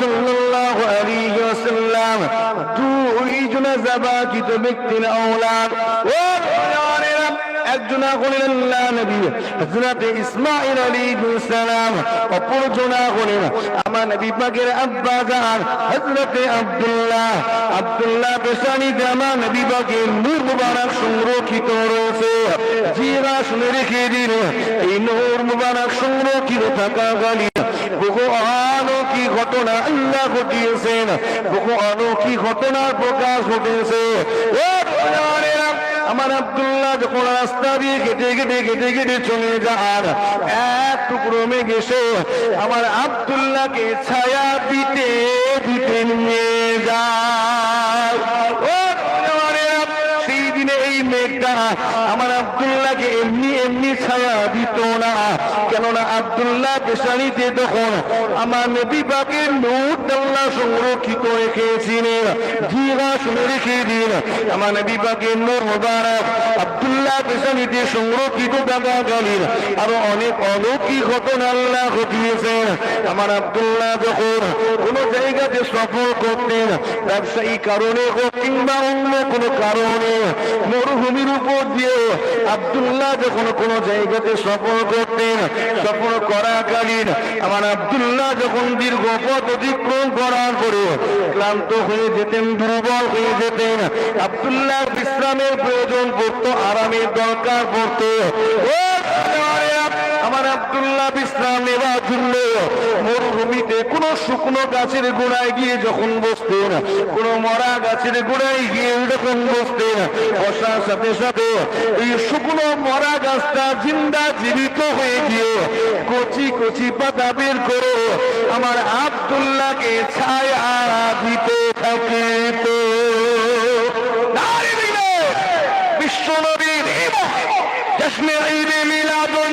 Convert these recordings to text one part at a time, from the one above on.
সাল্লাল্লাহু আলাইহি ওয়াসাল্লাম দুইজন জাবাকিত ব্যক্তির আওলাদ। ও জানেরা সংরক্ষিত রয়েছে। জিরা শুনে রেখে দিন এই নূর মুবারক সংরক্ষিত থাকাকালীন বহু অলৌকি ঘটনা আল্লাহ ঘটিয়েছেন, বহু অলৌকি ঘটনার প্রকাশ জানেরা আমার আব্দুল্লাহ যখন রাস্তা দিয়ে কেটে কেটে কেটে কেটে চলে যান এক টুকরো মেঘ আমার আব্দুল্লাহকে ছায়া দিতে দিতে নিয়ে যায়। ও জানেরা, সেই দিনে এই মেঘটা আমার আব্দুল্লাহকে এমনি এমনি ছায়া দিত না। কেননা আব্দুল্লাহ পেশানিতে তখন আমার নবী পাকের নূরদাল্লাহ সংরক্ষিত রেখেছিলেন। জিরা শুনে রেখে দিন আমার নবী পাকের নূর মোবারক আব্দুল্লাহ সংরক্ষিত আরও অনেক অলৌকিক ঘটনা আল্লাহ ঘটিয়েছেন। আমার আব্দুল্লাহ যখন জায়গাতে সফর করতেন, ব্যবসায়ী কারণে হোক কিংবা অন্য কোনো কারণে মরুভূমির উপর দিয়ে আবদুল্লাহ যখন কোন জায়গাতে সফর করতেন, সফর করাকালীন আমার আবদুল্লাহ যখন দীর্ঘ পথ অতিক্রম করার পরে ক্লান্ত হয়ে যেতেন, দুর্বল হয়ে যেতেন। আবদুল্লাহ বিশ্রামের প্রয়োজন পড়তো, আরামের দরকার পড়তো। আব্দুল্লাহ নেওয়ার জন্য মরুভূমিতে কোন শুকনো গাছের গোড়ায় গিয়ে যখন বসতেন, কোন মরা গাছের গোড়ায় গিয়ে যখন বসতেন, বসার সাথে সাথে এই শুকনো মরা গাছটা জিন্দা জীবিত হয়ে গিয়ে কচি কচি পাতা বের করে আমার আব্দুল্লাহকে ছায়া দিতে থাকে। তো বিশ্ব নবীর জশ্নে ঈদে মিলাদুন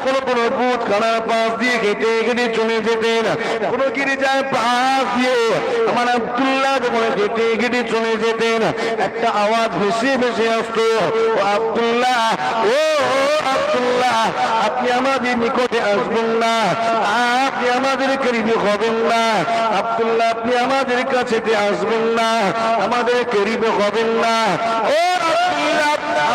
যখন কোনো বুথ খানার পাশ দিয়ে কেটে কেটে চলে যেতেন। কোনো গিরিজার পাশ দিয়ে আমার আব্দুল্লাহ যখন কেটে কেটে চলে যেতেন। একটা আওয়াজ ভেসে ভেসে আসতো আব্দুল্লাহ, ও আপনি আমাদের নিকটে আসবেন না। আপনি আমাদের করিবে হবেন না। আব্দুল্লাহ, আপনি আমাদের কাছে আসবেন না। আমাদের করিবে হবেন না। ও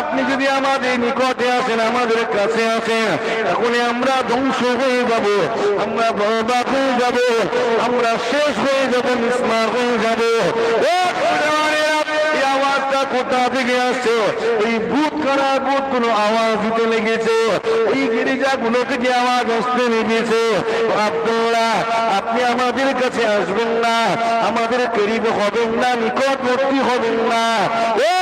আপনি যদি আমাদের নিকটে আসেন, আমাদের কাছে আসেন, তাহলে আমরা ধ্বংস হয়ে যাব, আমরা বরবাদ হয়ে যাব, আমরা শেষ হয়ে যাব নিষ্মার হয়ে যাব। আওয়াজটা কোথা থেকে আসছে? এই বুথ করা বুথ কোনো আওয়াজ দিতে লেগেছে। এই গিরিজা গুলো থেকে আওয়াজ আসতে লেগেছে। আব্দুল্লাহ আপনি আমাদের কাছে আসবেন না। আমাদের করিব হবেন না, নিকটবর্তী হবেন না। ও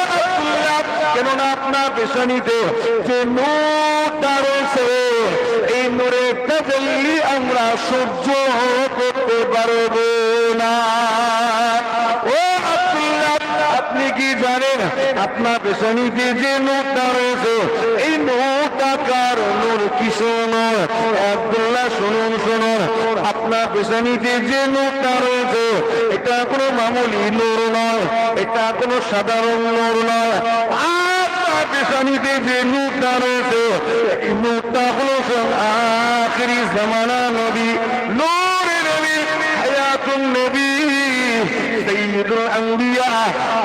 কেননা আপনার পেশানিতে যে নূরটা রয়েছে, এই নূরের তাজাল্লি আমরা সহ্য করতে পারব না। আপনার পেছনিতে যে নোটটা রয়েছে, এই নোটটা কার নূর কিশোর আব্দুল্লাহ শুনুন শুনুন। আপনার পেছনিতে যে নোটটা রয়েছে, এটা কোনো মামুলি নূর নয়, এটা কোনো সাধারণ নূর নয়। আপনার পেছনিতে যে নোটটা রয়েছে, এই নোটটা হলো আখরি জামানা নবী।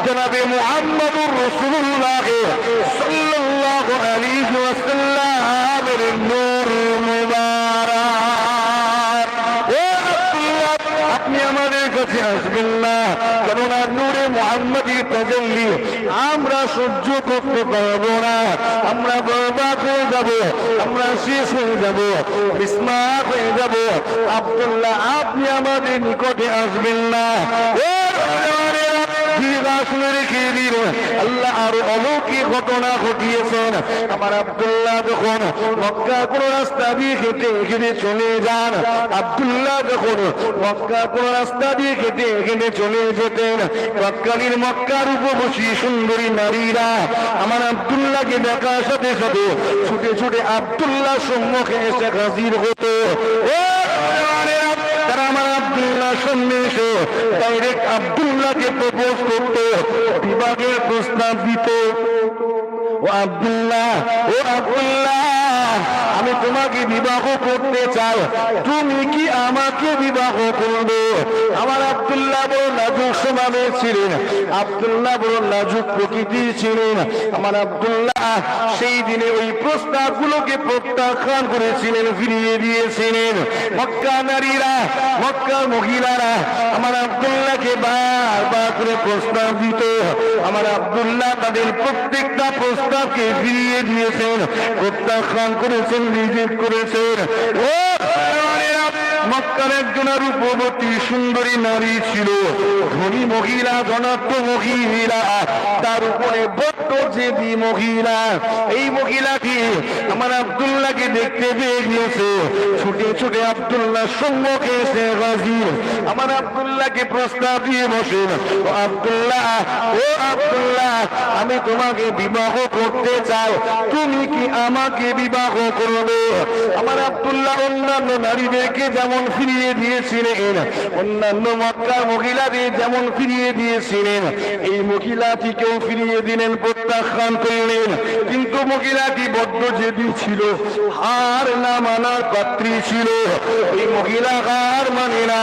জনাবে মুহাম্মদুর রসুল্লাহ সাল্লাল্লাহু আলাইহি ওয়াসাল্লামের নূর মুবারক। ও আপনি আমাদের কাছে আসবেন না কারণ আর নূরে মোহাম্মদী তজল্লি আমরা সহ্য করতে পারব না। আমরা বরবাদ হয়ে যাব, আমরা শেষ হয়ে যাব বিস্মাত হয়ে যাব। আবদুল্লাহ, আপনি আমাদের নিকটে আসবেন না। আল্লাহ আরও রাস্তা দিয়ে হেঁটে হেঁটে চলে যেতেন তৎকালীন মক্কার উপবসী সুন্দরী নারীরা আমার আব্দুল্লাহকে দেখার সাথে সাথে ছুটে ছুটে আব্দুল্লাহ সম্মুখে এসে হাজির হতো। সামনে এসে ডাইরেক্ট আব্দুল্লাহকে প্রপোজ করতো বিভাগের প্রস্তাব দিত। ও আব্দুল্লাহ ও আব্দুল্লাহ। আমি তোমাকে বিবাহ করতে চাই। তুমি কি আমাকে বিবাহ করবে? আমার আব্দুল্লাহ বড় নাজুক স্বভাবের ছিলেন। আব্দুল্লাহ বড় নাজুক প্রকৃতির ছিলেন। আমার আব্দুল্লাহ সেই দিনে ওই প্রস্তাবগুলোকে প্রত্যাখ্যান করেছিলেন, ফিরিয়ে দিয়েছিলেন। মক্কা নারীরা মক্কার মহিলারা আমার আব্দুল্লাহকে বারবার করে প্রস্তাব দিত। আমার আব্দুল্লাহ তাদের প্রত্যেকটা প্রস্তাবকে ফিরিয়ে দিয়েছেন, প্রত্যাখ্যান করেছেন রিজিক করেছেন। ও একজন রূপবতী সুন্দরী নারী ছিল। ধনী মহিলা ধনাত্ম মহিলা, তার উপরে বড্ড জেদি মহিলা। এই মহিলাটি আমার আব্দুল্লাহকে দেখতে পেয়ে গিয়েছে। ছুটে ছুটে আব্দুল্লাহ সম্মুখে এসে হাজির। আমার আব্দুল্লাহকে প্রস্তাব দিয়ে বসেন আব্দুল্লাহ, ও আব্দুল্লাহ, আমি তোমাকে বিবাহ করতে চাই। তুমি কি আমাকে বিবাহ করবে? আমার আব্দুল্লাহ অন্যান্য নারীদেরকে যেমন ফিরিয়ে দিয়েছিলেন। অন্যান্য মক্কার মহিলাদের যেমন ফিরিয়ে দিয়েছিলেন, এই মহিলাটিকেও ফিরিয়ে দিলেন, প্রত্যাখ্যান করলেন। কিন্তু মহিলাটি বড্ড জেদি ছিল, হার না মানার পাত্রী ছিল। এই মহিলা হার মানে না,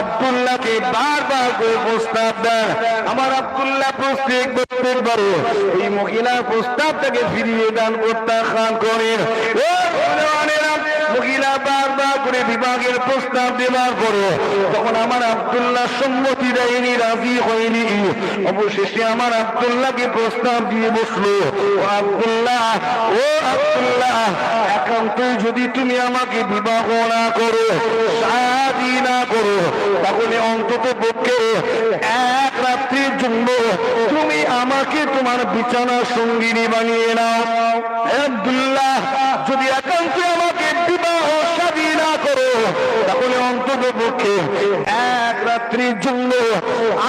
আব্দুল্লাহকে বারবার করে প্রস্তাব দেন। আমার আব্দুল্লাহ প্রত্যেক প্রত্যেকবারে এই মহিলার প্রস্তাবটাকে ফিরিয়ে দেন, প্রত্যাখ্যান করেন। মহিলা বারবার করে বিভাগের প্রস্তাব দেওয়ার পরে তখন আমার আব্দুল্লাহ সম্মতি দেয়নি, রাজি হয়নি, অবশেষে আমার আব্দুল্লাহকে প্রস্তাব দিয়ে বসল। আব্দুল্লাহ, ও আব্দুল্লাহ, একান্তই যদি তুমি আমাকে বিবাহ না করো শাদি না করো, তাহলে অন্তত পক্ষে এক রাত্রির জন্য তুমি আমাকে তোমার বিছানা সঙ্গিনী বানিয়ে নাও। আব্দুল্লাহ, যদি একান্ত আমাকে এক রাত্রির জন্য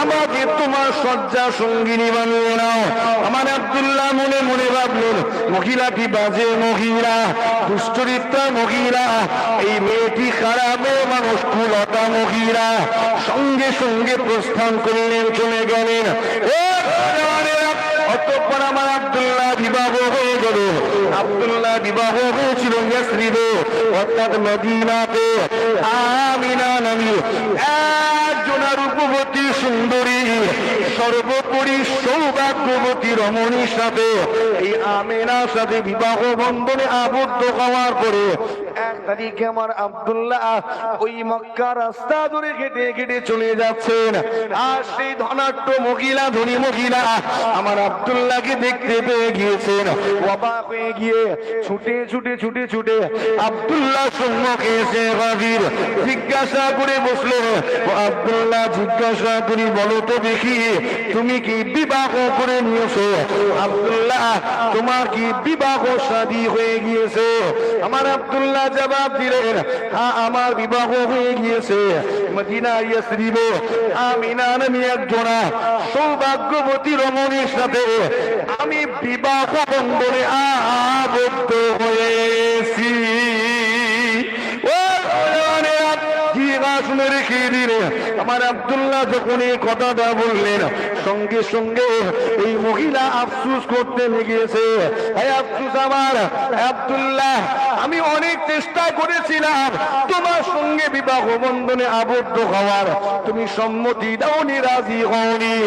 আমাকে তোমার শয্যা সঙ্গিনী বানিয়ে নাও। আমার মনে মনে ভাবলেন বাজে মহিলা? দুশ্চরিত্রা মহিলা? এই মেয়েটি খারাপ মানুষ, কুলতা মহিলা। সঙ্গে সঙ্গে প্রস্থান করলেন, চলে গেলেন। অতঃপর আমার আব্দুল্লাহ বিবাহ হয়ে গেল। আব্দুল্লাহ বিবাহ হয়েছিল ইয়াসরিবে অর্থাৎ মদিনাতে আমিনা নামি একজন রূপবতী সুন্দরী, সর্বোপরি সৌভাগ্যবতী রমণীর সাথে এই আমেনার সাথে বিবাহ বন্ধনে আবদ্ধ হওয়ার পরে এক তারিখে আমার আব্দুল্লাহ ওই মক্কা রাস্তা ধরে চলে যাচ্ছেন। আর সেই ধনাট্য মহিলা, ধনী মহিলা আমার আব্দুল্লাহকে দেখতে পেয়ে গিয়েছেন। অবাক হয়ে গিয়ে ছুটে ছুটে ছুটে ছুটে আব্দুল্লাহ সম্মুখে এসে হাজির। জিজ্ঞাসা করে বসল আব্দুল্লাহ, জিজ্ঞাসা করি, বলো তো দেখি, তুমি কি বিবাহ করে নিয়েছো? আব্দুল্লাহ, তোমার কি বিবাহ শাদী হয়ে গিয়েছে? আমার আব্দুল্লাহ জবাব দিলেন হ্যাঁ আমার বিবাহ হয়ে গিয়েছে। মদিনা ইয়াসরিব আমিনা নামে একজনা সৌভাগ্যবতী রমণীর সাথে আমি বিবাহ বন্ধনে আবদ্ধ হয়েছি আমার আব্দুল্লাহ যখন এই কথাটা বললেন, সঙ্গে সঙ্গে এই মহিলা আফসুস করতে লেগেছে। হ্যাঁ আফসুস আমার, আব্দুল্লাহ, আমি অনেক চেষ্টা করেছিলাম তোমার সঙ্গে বিবাহ বন্ধনে আবদ্ধ হওয়ার। তুমি সম্মতি দাওনি, রাজি হওনি।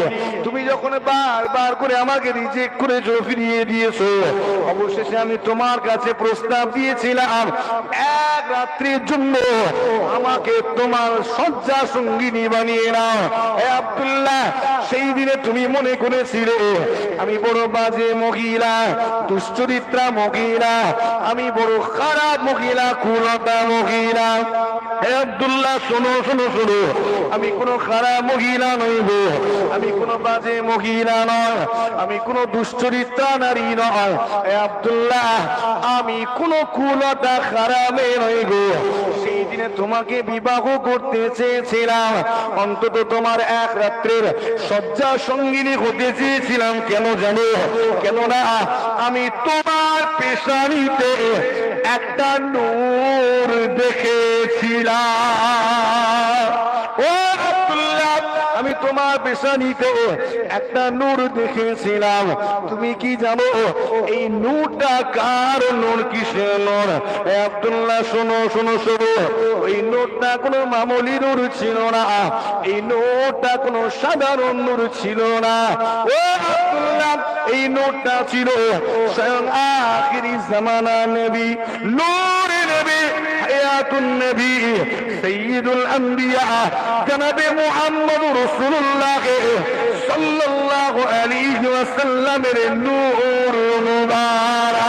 তুমি যখন বারবার করে আমাকে রিজেক্ট করেছ ফিরিয়ে দিয়েছ, অবশেষে আমি তোমার কাছে প্রস্তাব দিয়েছিলাম, এক রাত্রির জন্য আমাকে তোমার শয্যা সঙ্গিনী বানিয়ে নাও। হে আব্দুল্লাহ, সেই দিনে তুমি মনে করেছিলে, আমি বড় বাজে মহিলা, দুশ্চরিত্রা মহিলা, আমি বড় খারাপ মহিলা, কুলতা মহিলা। হে আব্দুল্লাহ, শোনো শোনো শোনো, আমি কোনো খারাপ মহিলা নইব আমি কোনো বাজে মহিলা নয়, আমি কোনো দুশ্চরিত্রা নারী নয়। হে আব্দুল্লাহ, আমি কোনো কুলতা খারাপে নইব সেই দিনে তোমাকে বিবাহ করতে চেয়েছিলাম। অন্তত তোমার এক রাত্রের শয্যা সঙ্গিনী হতে চেয়েছিলাম, কেন জানো? কেননা আমি তোমার পেশানিতে একটা নূর দেখেছিলাম। ও তোমার পেশানিতে একটা নূর দেখেছিলাম। তুমি কি জানো, এই নূরটা কার নূর, কিসের নূর? আব্দুল্লাহ, শোনো শোনো শোনো। এই নূরটা কোনো মামুলি নূর ছিল না। এই নূরটা কোনো সাধারণ নূর ছিল না। ও আব্দুল্লাহ, এই নূরটা ছিল স্বয়ং আখিরি জামানা নবী নূর নবী। হায়াতুন নবী সৈয়দুল আম্বিয়া জনাবে মুহাম্মদ রাসূলুল্লাহ সাল্লাল্লাহু আলাইহি ওয়াসাল্লামের নূর মুবারক